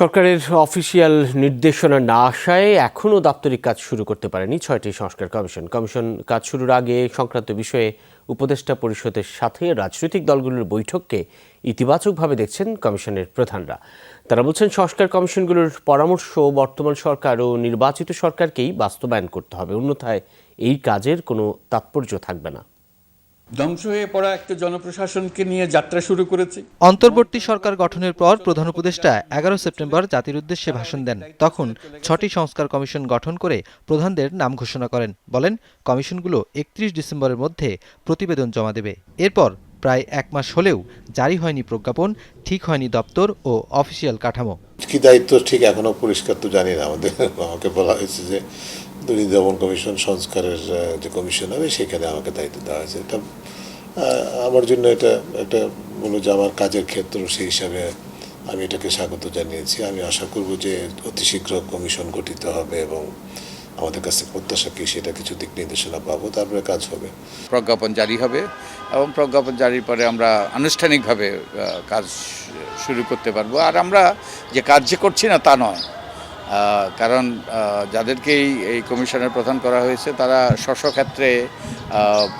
সরকারের অফিসিয়াল নির্দেশনা না আসায় এখনও দাপ্তরিক কাজ শুরু করতে পারেনি ছয়টি সংস্কার কমিশন। কমিশন কাজ শুরুর আগে সংক্রান্ত বিষয়ে উপদেষ্টা পরিষদের সাথে রাজনৈতিক দলগুলোর বৈঠককে ইতিবাচকভাবে দেখছেন কমিশনের প্রধানরা। তারা বলছেন, সংস্কার কমিশনগুলোর পরামর্শ বর্তমান সরকার ও নির্বাচিত সরকারকেই বাস্তবায়ন করতে হবে। অন্যথায় এই কাজের কোনো তাৎপর্য থাকবে না। ধ্বংস হয়ে পড়া একটা জনপ্রশাসনকে নিয়ে যাত্রা শুরু করেছে। অন্তর্বর্তী সরকার গঠনের পর প্রধান উপদেষ্টা এগারো সেপ্টেম্বর জাতির উদ্দেশ্যে ভাষণ দেন। তখন ছটি সংস্কার কমিশন গঠন করে প্রধানদের নাম ঘোষণা করেন। বলেন, কমিশনগুলো একত্রিশ ডিসেম্বরের মধ্যে প্রতিবেদন জমা দেবে। এরপর প্রায় এক মাস হলেও জারি হয়নি প্রজ্ঞাপন, ঠিক হয়নি দপ্তর ও অফিসিয়াল কাঠামো। কি দায়িত্ব ঠিক এখনও পরিষ্কার তো জানি না আমাদের। আমাকে বলা হয়েছে যে দুর্নীতি দমন কমিশন সংস্কারের যে কমিশন হবে সেখানে আমাকে দায়িত্ব দেওয়া হয়েছে। এটা আমার জন্য এটা একটা বলো যে আমার কাজের ক্ষেত্র সেই হিসাবে আমি এটাকে স্বাগত জানিয়েছি। আমি আশা করব যে অতি শীঘ্র কমিশন গঠিত হবে এবং আমাদের কাছে প্রত্যাশা কি সেটা কিছু দিক নির্দেশনা পাবো, তারপরে কাজ হবে। প্রজ্ঞাপন জারি হবে এবং প্রজ্ঞাপন জারির পরে আমরা আনুষ্ঠানিকভাবে কাজ শুরু করতে পারব। আর আমরা যে কাজ যে করছি না তা নয় কারণ যাদেরকে এই কমিশনের প্রধান করা হয়েছে, তারা স্ব ক্ষেত্রে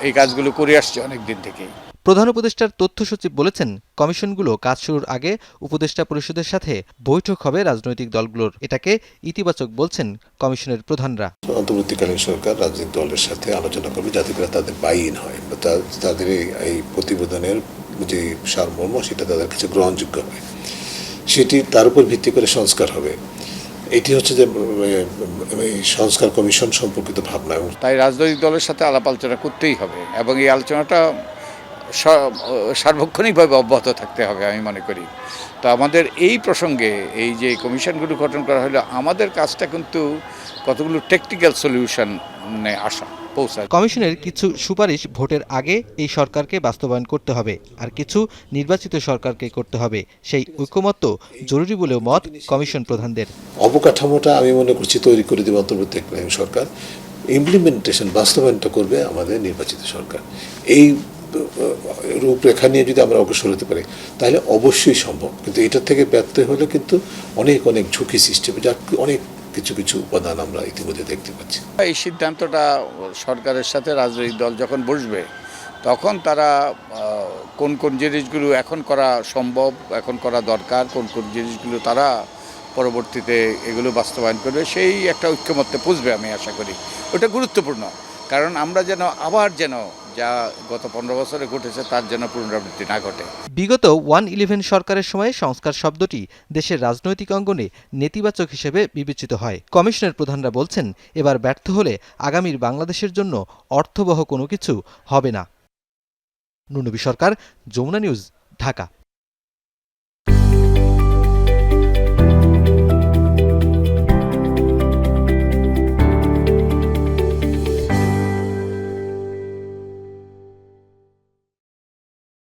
এই কাজগুলো করে আসছে অনেক দিন থেকেই। প্রধান উপদেষ্টার তথ্য সচিব বলেছেন কমিশনগুলো কাজ শুরুর আগে উপদেষ্টা পরিষদের সাথে বৈঠক হবে রাজনৈতিক দলগুলোর। এটাকে ইতিবাচক বলছেন কমিশনের প্রধানরা। অন্তর্বর্তীকালীন সরকার রাজনৈতিক দলের সাথে আলোচনা করবে যাতে করে তাদের বাইন হয়। তাদের এই- এই প্রতিবেদনের যে সারমর্ম সেটা তাদের কাছে গ্রহণযোগ্য হবে। সেটি তার উপর ভিত্তি করে সংস্কার হবে। এটি হচ্ছে যে এই সংস্কার কমিশন সম্পর্কিত ভাবনা। এবং তাই রাজনৈতিক দলের সাথে আলাপ আলোচনা করতেই হবে। এবং এই আলোচনাটা সার্বক্ষণিকভাবে অব্যাহত থাকতে হবে আমি মনে করি। তো আমাদের এই প্রসঙ্গে এই যে কমিশনগুলো গঠন করা হলো আমাদের কাজটা কিন্তু কতগুলো টেকনিক্যাল সলিউশনে আসা পৌঁছা কমিশনের কিছু সুপারিশ ভোটের আগে এই সরকারকে বাস্তবায়ন করতে হবে আর কিছু নির্বাচিত সরকারকে করতে হবে। সেই ঐকমত্য জরুরি বলেও মত কমিশন প্রধানদের। অবকাঠামোটা আমি মনে করছি তৈরি করে দেবে অন্তর্বর্তীকালীন সরকার। ইমপ্লিমেন্টেশন বাস্তবায়নটা করবে আমাদের নির্বাচিত সরকার। এই রূপরেখা নিয়ে যদি আমরা অগ্রসর হতে পারি, তাহলে অবশ্যই সম্ভব। কিন্তু এটার থেকে ব্যর্থ হলে কিন্তু অনেক অনেক ঝুঁকি হবে যার অনেক কিছু কিছু উপাদান আমরা ইতিমধ্যে দেখতে পাচ্ছি। এই সিদ্ধান্তটা সরকারের সাথে রাজনৈতিক দল যখন বসবে, তখন তারা কোন কোন জিনিসগুলো এখন করা সম্ভব, এখন করা দরকার, কোন কোন জিনিসগুলো তারা পরবর্তীতে এগুলো বাস্তবায়ন করবে, সেই একটা ঐক্যমত্যে পুষবে আমি আশা করি। ওটা গুরুত্বপূর্ণ। কারণ আমরা যেন আবার যেন যা গত পনেরো বছরে ঘটেছে, তার জন্য পুনরাবৃত্তি না ঘটে। বিগত ওয়ান ইলেভেন সরকারের সময় সংস্কার শব্দটি দেশের রাজনৈতিক অঙ্গনে নেতিবাচক হিসেবে বিবেচিত হয়। কমিশনের প্রধানরা বলছেন, এবার ব্যর্থ হলে আগামীর বাংলাদেশের জন্য অর্থবহ কোনো কিছু হবে না। নুনবি সরকার, যমুনা নিউজ, ঢাকা।